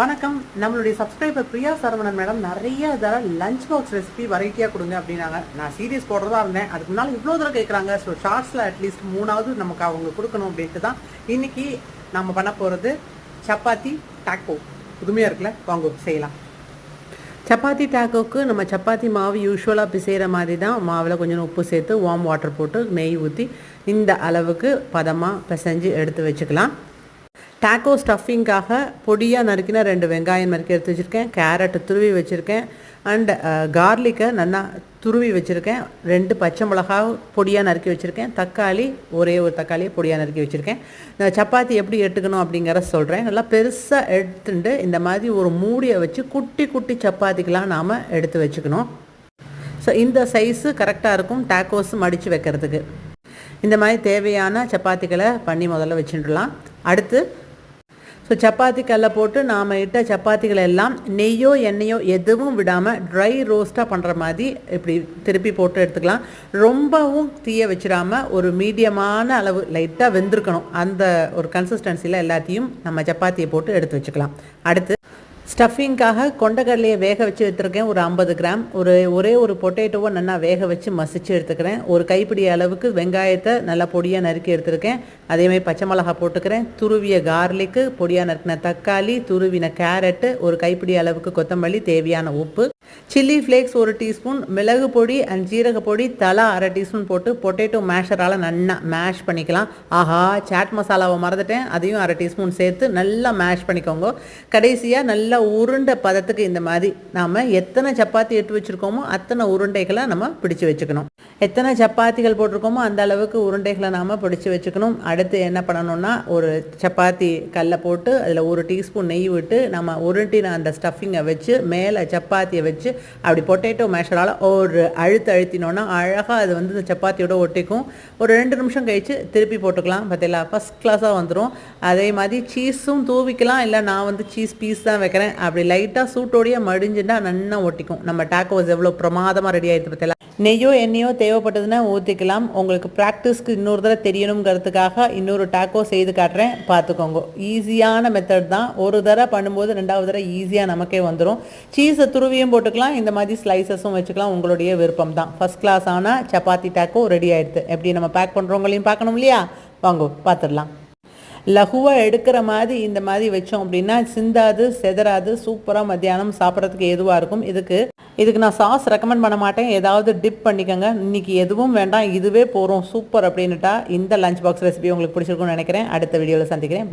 வணக்கம். நம்மளுடைய subscriber Priya Saravanan madam நிறைய தரம் லஞ்ச் பாக்ஸ் ரெசிபி வெரைட்டியாக கொடுங்க அப்படின்னாங்க. நான் சீரியஸ் போடுறதா இருந்தேன். அதுக்கு முன்னால் இவ்வளோ தூரம் கேட்குறாங்க ஸோ ஷார்ட்ஸில் அட்லீஸ்ட் மூணாவது நமக்கு அவங்க கொடுக்கணும் அப்படின்ட்டு தான். இன்றைக்கி நம்ம பண்ண போகிறது சப்பாத்தி டாக்கோ புதுமையாக இருக்குல்ல? வாங்க செய்யலாம். சப்பாத்தி டாக்கோக்கு நம்ம சப்பாத்தி மாவு யூஸ்வலாக பிசைகிற மாதிரி தான். மாவில் கொஞ்சம் உப்பு சேர்த்து வார்ம் வாட்டர் போட்டு நெய் ஊற்றி இந்த அளவுக்கு பதமாக பிசைஞ்சு எடுத்து வச்சுக்கலாம். டேக்கோ ஸ்டஃபிங்காக பொடியாக நறுக்கின ரெண்டு வெங்காயம் நறுக்கி எடுத்து வச்சுருக்கேன். கேரட் துருவி வச்சுருக்கேன். Uh, அண்ட் கார்லிக்கை நல்லா துருவி வச்சுருக்கேன். ரெண்டு பச்சை மிளகா பொடியாக நறுக்கி வச்சுருக்கேன். தக்காளி ஒரே ஒரு தக்காளியை பொடியாக நறுக்கி வச்சுருக்கேன். நான் சப்பாத்தி எப்படி எடுத்துக்கணும் அப்படிங்கிற சொல்கிறேன் நல்லா பெருசாக எடுத்துட்டு இந்த மாதிரி ஒரு மூடியை வச்சு குட்டி குட்டி சப்பாத்திக்கெலாம் நாம் எடுத்து வச்சுக்கணும். ஸோ இந்த சைஸு கரெக்டாக இருக்கும் டேக்கோஸும் மடித்து வைக்கிறதுக்கு. இந்த மாதிரி தேவையான சப்பாத்திகளை பண்ணி முதல்ல வச்சுட்டுலாம் அடுத்து ஸோ சப்பாத்தி கல்லை போட்டு நாம் இட்ட சப்பாத்திகள் எல்லாம் நெய்யோ எண்ணெயோ எதுவும் விடாமல் ட்ரை ரோஸ்ட்டாக பண்ணுற மாதிரி இப்படி திருப்பி போட்டு எடுத்துக்கலாம். ரொம்பவும் தீய வச்சிடாமல் ஒரு மீடியமான அளவு லைட்டாக வெந்திருக்கணும். அந்த ஒரு கன்சிஸ்டன்சியில் எல்லாத்தையும் நம்ம சப்பாத்தியை போட்டு எடுத்து வச்சுக்கலாம். அடுத்து ஸ்டஃபிங்காக கொண்டக்கடலையை வேக வச்சு எடுத்துருக்கேன். ஒரு ஐம்பது கிராம். ஒரு ஒரே ஒரு பொட்டேட்டோவை நல்லா வேக வச்சு மசிச்சு எடுத்துக்கிறேன். ஒரு கைப்பிடி அளவுக்கு வெங்காயத்தை நல்லா பொடியாக நறுக்கி எடுத்துருக்கேன். அதேமாதிரி பச்சை மிளகா போட்டுக்கிறேன். துருவிய கார்லிக்கு பொடியாக நறுக்கின தக்காளி துருவின கேரட்டு ஒரு கைப்பிடி அளவுக்கு கொத்தமல்லி தேவையான உப்பு சில்லி ஃப்ளேக்ஸ் ஒரு டீஸ்பூன் மிளகு பொடி அண்ட் ஜீரக பொடி தலா அரை டீஸ்பூன் போட்டு பொட்டேட்டோ மேஷரால் நல்லா மேஷ் பண்ணிக்கலாம். ஆஹா சாட் மசாலாவை மறந்துட்டேன். அதையும் அரை டீஸ்பூன் சேர்த்து நல்லா மேஷ் பண்ணிக்கோங்க. கடைசியாக நல்லா உருண்டை பதத்துக்கு இந்த மாதிரி நாம் எத்தனை சப்பாத்தி எடுத்து வச்சுருக்கோமோ அத்தனை உருண்டைகளை நம்ம பிடிச்சு வச்சுக்கணும். எத்தனை சப்பாத்திகள் போட்டிருக்கோமோ அந்த அளவுக்கு உருண்டைகளை நாம் பிடிச்சு வச்சுக்கணும். அடுத்து என்ன பண்ணணும்னா ஒரு சப்பாத்தி கல்லை போட்டு அதில் ஒரு டீஸ்பூன் நெய் விட்டு நம்ம உருண்டின அந்த ஸ்டஃபிங்கை வச்சு மேலே சப்பாத்தியை வச்சு அப்படி பொட்டேட்டோ மேஷரால் ஒரு அழுத்து அழுத்தினோன்னா அழகாக அது வந்து இந்த சப்பாத்தியோட ஒட்டிக்கும். ஒரு ரெண்டு நிமிஷம் கழித்து திருப்பி போட்டுக்கலாம். பார்த்தீங்களா ஃபஸ்ட் கிளாஸாக வந்துடும் அதே மாதிரி சீஸும் தூவிக்கலாம். இல்லை நான் வந்து சீஸ் பீஸ் தான் வைக்கிறேன். அப்படி லைட்டாக சூட்டோடையே மடிஞ்சுட்டா நல்லா ஒட்டிக்கும். நம்ம டேக்கோஸ் எவ்வளோ பிரமாதமாக ரெடி ஆகிடுது பார்த்தீங்களா நெய்யோ எண்ணெயோ தேவைப்பட்டதுன்னா ஊற்றிக்கலாம் உங்களுக்கு ப்ராக்டிஸ்க்கு இன்னொரு தடவை தெரியணுங்கிறதுக்காக இன்னொரு டாக்கோ செய்து காட்டுறேன். பார்த்துக்கோங்க. ஈஸியான மெத்தட் தான். ஒரு தடவை பண்ணும்போது ரெண்டாவது தடவை ஈஸியாக நமக்கே வந்துடும் சீஸை துருவியும் போட்டுக்கலாம். இந்த மாதிரி ஸ்லைசஸும் வச்சுக்கலாம். உங்களுடைய விருப்பம் தான். ஃபஸ்ட் கிளாஸ் ஆனால் சப்பாத்தி டாக்கோ ரெடி ஆகிடுது எப்படி நம்ம பேக் பண்ணுறவங்களையும் பார்க்கணும் இல்லையா? வாங்க பார்த்துடலாம். லகுவாக எடுக்கிற மாதிரி இந்த மாதிரி வச்சோம் அப்படின்னா சிந்தாது செதறாது சூப்பராக மத்தியானம் சாப்பிட்றதுக்கு எதுவாக இருக்கும்? இதுக்கு இதுக்கு நான் சாஸ் ரெக்கமெண்ட் பண்ண மாட்டேன். ஏதாவது டிப் பண்ணிக்கோங்க. இன்னைக்கு எதுவும் வேண்டாம். இதுவே போகிறோம் சூப்பர் அப்படின்னுட்டா இந்த லஞ்ச் பாக்ஸ் ரெசிபி உங்களுக்கு பிடிச்சிருக்கும்னு நினைக்கிறேன். அடுத்த வீடியோவில் சந்திக்கிறேன்.